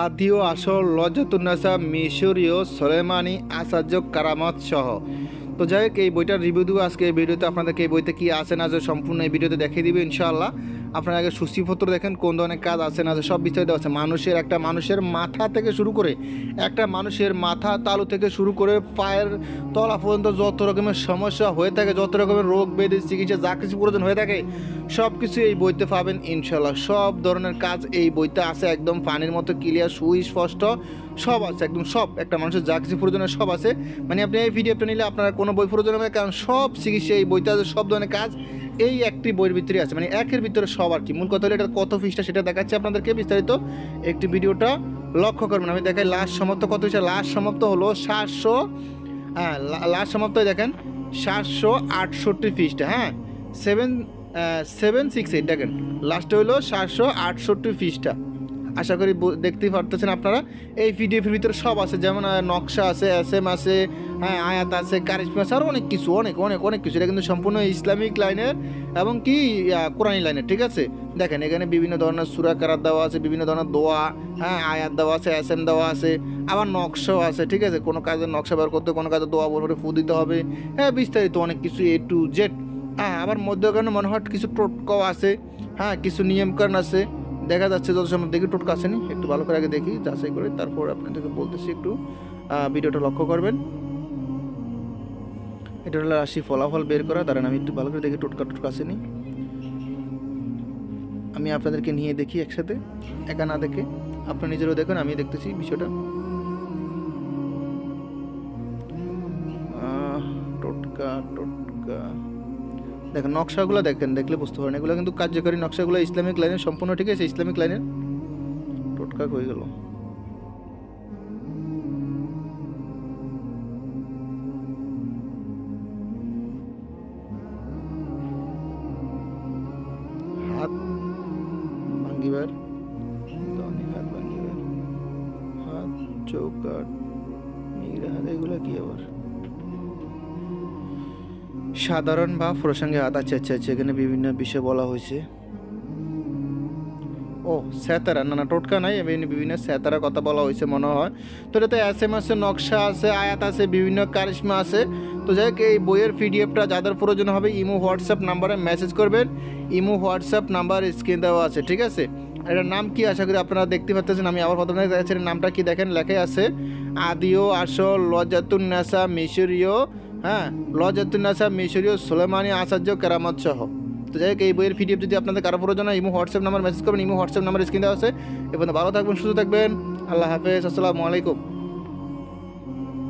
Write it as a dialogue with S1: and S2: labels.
S1: আদিও আসল লজ্জাতুন্নাসা মিশরীয় সলেমানি আচার্য কারামত সহ। তো যাই হোক, এই বইটার রিভিউ দেবো। আজকে এই ভিডিওতে আপনাদেরকে এই বইতে কী আছে না সম্পূর্ণ এই ভিডিওতে দেখিয়ে দিবে ইনশাআল্লাহ। আপনারা আগে সূচিপত্র দেখেন, কোন ধরনের কাজ আছে, না সব বিস্তারিত আছে। মানুষের একটা মানুষের মাথা থেকে শুরু করে, একটা মানুষের মাথা তালু থেকে শুরু করে পায়ের তলা পর্যন্ত যত রকমের সমস্যা হয়ে থাকে, যত রকমের রোগ, ব্যাধি, চিকিৎসা, যা কিছু প্রয়োজন হয়ে থাকে সব কিছু এই বইতে পাবেন ইনশাল্লাহ সব ধরনের কাজ এই বইতে আছে, একদম পানির মতো ক্লিয়ার সুস্পষ্ট, সব আছে, একদম সব। একটা মানুষের যা কিছু প্রয়োজনের সব আছে। মানে আপনি এই ভিডিওটা নিলে আপনার কোনো বই প্রয়োজন হবে কারণ সব চিকিৎসা এই বইতে আছে, সব ধরনের কাজ এই একটি বইয়ের ভিতরে আছে। মানে একের ভিতরে সব আর কি? মূল কথা হলো এটা কত ফিসটা সেটা দেখাচ্ছে আপনাদেরকে। বিস্তারিত একটি ভিডিওটা লক্ষ্য করবেন। আমি দেখাই লাস্ট সমাপ্ত কত হয়েছে? লাস্ট সমাপ্ত হলো সাতশো হ্যাঁ লাস্ট সমাপ্ত দেখেন, সাতশো আটষট্টি ফিসটা হ্যাঁ সেভেন সেভেন, সিক্স, এইট, দেখেন, লাস্টে হলো সাতশো আটষট্টি ফিসটা আশা করি দেখতেই পারতেছেন আপনারা। এই পিডিএফের ভিতরে সব আছে। যেমন নকশা আছে এস এম আছে হ্যাঁ আয়াত আছে, কারিশমা আরও অনেক কিছু, অনেক অনেক অনেক কিছু। এটা কিন্তু সম্পূর্ণ ইসলামিক লাইনের এবং কি কোরআনি লাইনের, ঠিক আছে? দেখেন, এখানে বিভিন্ন ধরনের সুরা কারাত দেওয়া আছে, বিভিন্ন ধরনের দোয়া হ্যাঁ আয়াত দেওয়া আছে এস এম দেওয়া আছে, আবার নকশাও আছে, ঠিক আছে? কোনো কাজের নকশা বের করতে, কোনো কাজে দোয়া বলবে ফু দিতে হবে হ্যাঁ বিস্তারিত অনেক কিছু এ টু জেড হ্যাঁ আবার মধ্যখানে মনে হয় কিছু টোটকাও আছে হ্যাঁ কিছু নিয়মকানুন আছে। দেখা যাচ্ছে যত সময় দেখি টোটকা আসেনি, একটু ভালো করে আগে দেখি, যাচাই করে তারপর আপনাদেরকে বলতেছি একটু ভিডিওটা লক্ষ্য করবেন। এটা হলো রাশি ফলাফল বের করা। দাঁড়ান, আমি একটু ভালো করে দেখি, টোটকা টোটকা আসেনি আমি আপনাদেরকে নিয়ে দেখি একসাথে, একা না দেখে। আপনার নিজেরও দেখুন আমি দেখতেছি বিষয়টা। টোটকা টোটকা। দেখেন, নকশাগুলো দেখেন, দেখলে বুঝতে পারেন। এগুলো কিন্তু কার্যকরী নকশাগুলো ইসলামিক লাইনের, সম্পূর্ণ ঠিক আছে, ইসলামিক লাইনের। টোটকা হয়ে গেল? দনি হাত হাত এগুলো কি আবার? সাধারণ বা প্রসঙ্গে হাত আচ্ছা এখানে বিভিন্ন বিষয় বলা হয়েছে। ও স্যাতারা না না, টোটকা নাই, বিভিন্ন স্যাতারার কথা বলা হয়েছে মনে হয়। তো এটাতে এস এম আছে নকশা আছে, আয়াত আছে, বিভিন্ন কারিশমা আছে। তো যাই হোক, এই বইয়ের পিডিএফটা যাদের প্রয়োজন হবে, ইমো, হোয়াটসঅ্যাপ নাম্বারে মেসেজ করবেন। ইমো, হোয়াটসঅ্যাপ নাম্বার স্ক্রিন দেওয়া আছে, ঠিক আছে? এটার নাম কি আশা করি আপনারা দেখতে পাচ্ছেন আমি আবার প্রথমে দেখাচ্ছি নামটা কি দেখেন, লেখাই আছে। আদিও, আসল লজাতুন নেসা মিশরীয় হ্যাঁ? লজাতুন নেসা মিশরীয়, সোলেমানি, আচার্য কেরামত সহ তো যাই হোক, এই বইয়ের পিডিএফ যদি আপনাদের কারও প্রয়োজন হয়, ইমো হোয়াটসঅ্যাপ নাম্বার মেসেজ করবেন, ইমো হোয়াটসঅ্যাপ নাম্বার স্ক্রিনে আছে। এবং ভালো থাকবেন, সুস্থ থাকবেন। আল্লাহ হাফেজ, আসসালামু আলাইকুম।